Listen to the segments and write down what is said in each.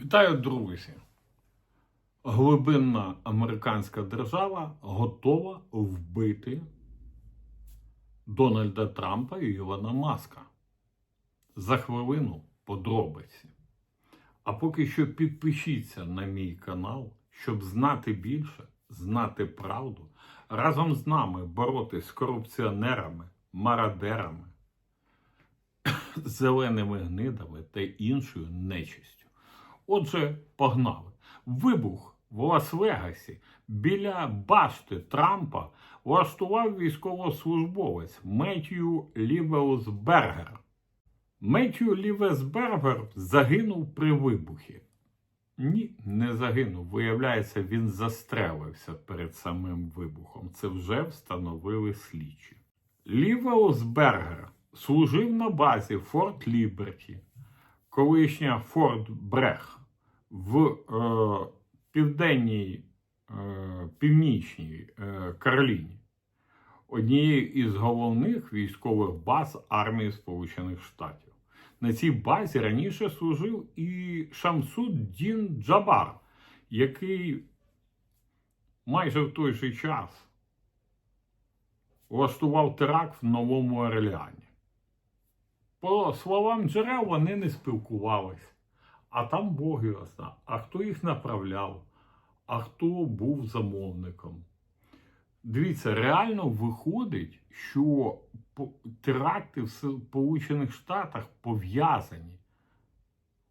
Вітаю, друзі! Глибинна американська держава готова вбити Дональда Трампа і Ілона Маска. За хвилину подробиці. А поки що підпишіться на мій канал, щоб знати більше, знати правду, разом з нами боротись з корупціонерами, марадерами, зеленими гнидами та іншою нечистю. Отже, погнали. Вибух в Лас-Вегасі біля башти Трампа влаштував військовослужбовець Меттью Лівеусбергер. Меттью Лівесбергер загинув при вибухі. Ні, не загинув. Виявляється, він застрелився перед самим вибухом. Це вже встановили слідчі. Лівеусбергер служив на базі Форт Ліберті, колишня Форт Брех в е, південній е, північній е, Кароліні, однією із головних військових баз армії Сполучених Штатів. На цій базі раніше служив і Шамсуд Дін Джабар, який майже в той же час влаштував теракт в Новому Орлеані. По словам джерел, вони не спілкувались. А там Бог його зна. А хто їх направляв, а хто був замовником. Дивіться, реально виходить, що теракти в Сполучених Штатах пов'язані.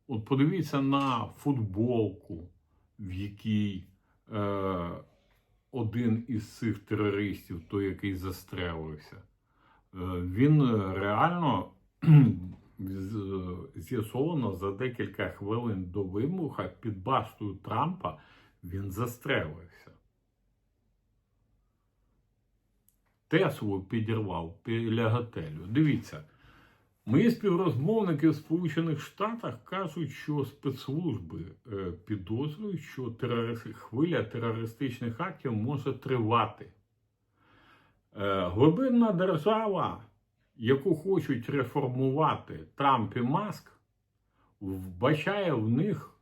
От подивіться на футболку, в якій е, один із цих терористів, той, який застрелився, е, він е, реально з'ясовано за декілька хвилин до вибуха під баштою Трампа він застрелився. Теслу підірвав біля готелю. Дивіться, мої співрозмовники в Сполучених Штатах кажуть, що спецслужби е, підозрюють, що терорист- хвиля терористичних актів може тривати. Е, глибинна держава, яку хочуть реформувати Трамп і Маск, вбачає в них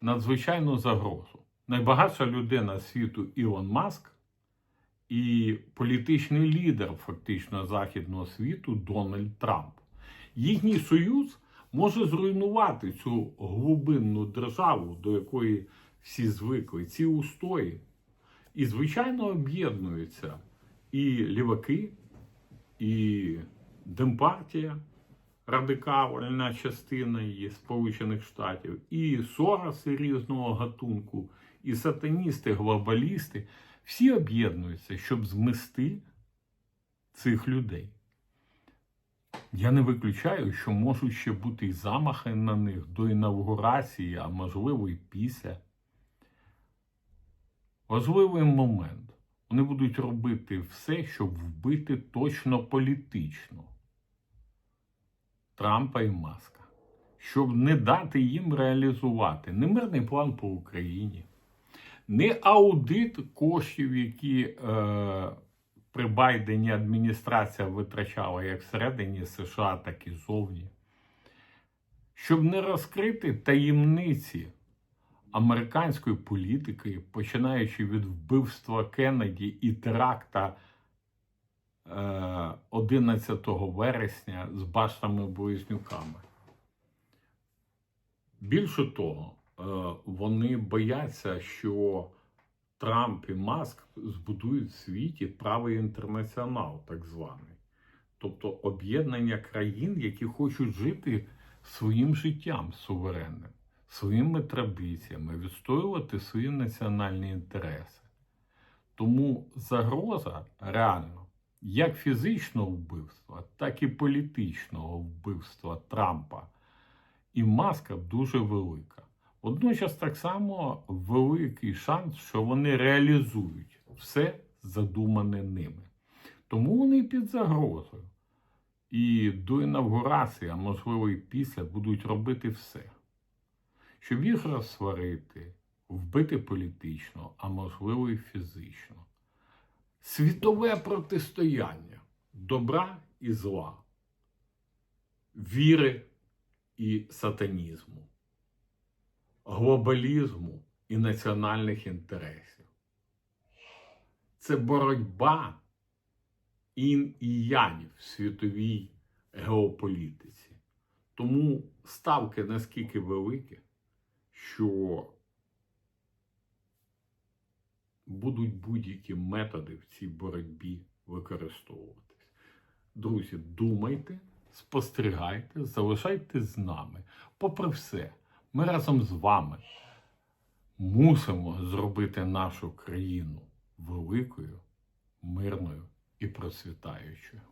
надзвичайну загрозу. Найбагатша людина світу Ілон Маск і політичний лідер фактично західного світу Дональд Трамп. Їхній союз може зруйнувати цю глибинну державу, до якої всі звикли, ці устої. І, звичайно, об'єднуються і ліваки, і Демпартія, радикальна частина її Сполучених Штатів, і Сороси різного гатунку, і сатаністи, глобалісти. Всі об'єднуються, щоб змести цих людей. Я не виключаю, що можуть ще бути і замахи на них до інавгурації, а можливо і після. Важливий момент. Вони будуть робити все, щоб вбити точно політично Трампа і Маска, щоб не дати їм реалізувати не мирний план по Україні, не аудит коштів, які е, при Байдені адміністрація витрачала як всередині США, так і зовні, щоб не розкрити таємниці американської політики, починаючи від вбивства Кеннеді і теракта е, 11 вересня з баштами близнюками. Більше того, е, вони бояться, що Трамп і Маск збудують в світі правий інтернаціонал, так званий. Тобто об'єднання країн, які хочуть жити своїм життям суверенним, своїми традиціями, відстоювати свої національні інтереси. Тому загроза реально як фізичного вбивства, так і політичного вбивства Трампа і Маска дуже велика. Водночас так само великий шанс, що вони реалізують все задумане ними. Тому вони під загрозою. І до інавгурації, а можливо і після, будуть робити все, щоб їх розсварити, вбити політично, а можливо і фізично. Світове протистояння добра і зла, віри і сатанізму. глобалізму і національних інтересів. Це боротьба ін і янь в світовій геополітиці. Тому ставки наскільки великі, що будуть будь-які методи в цій боротьбі використовуватись. Друзі, думайте, спостерігайте, залишайте з нами. Попри все, ми разом з вами мусимо зробити нашу країну великою, мирною і процвітаючою.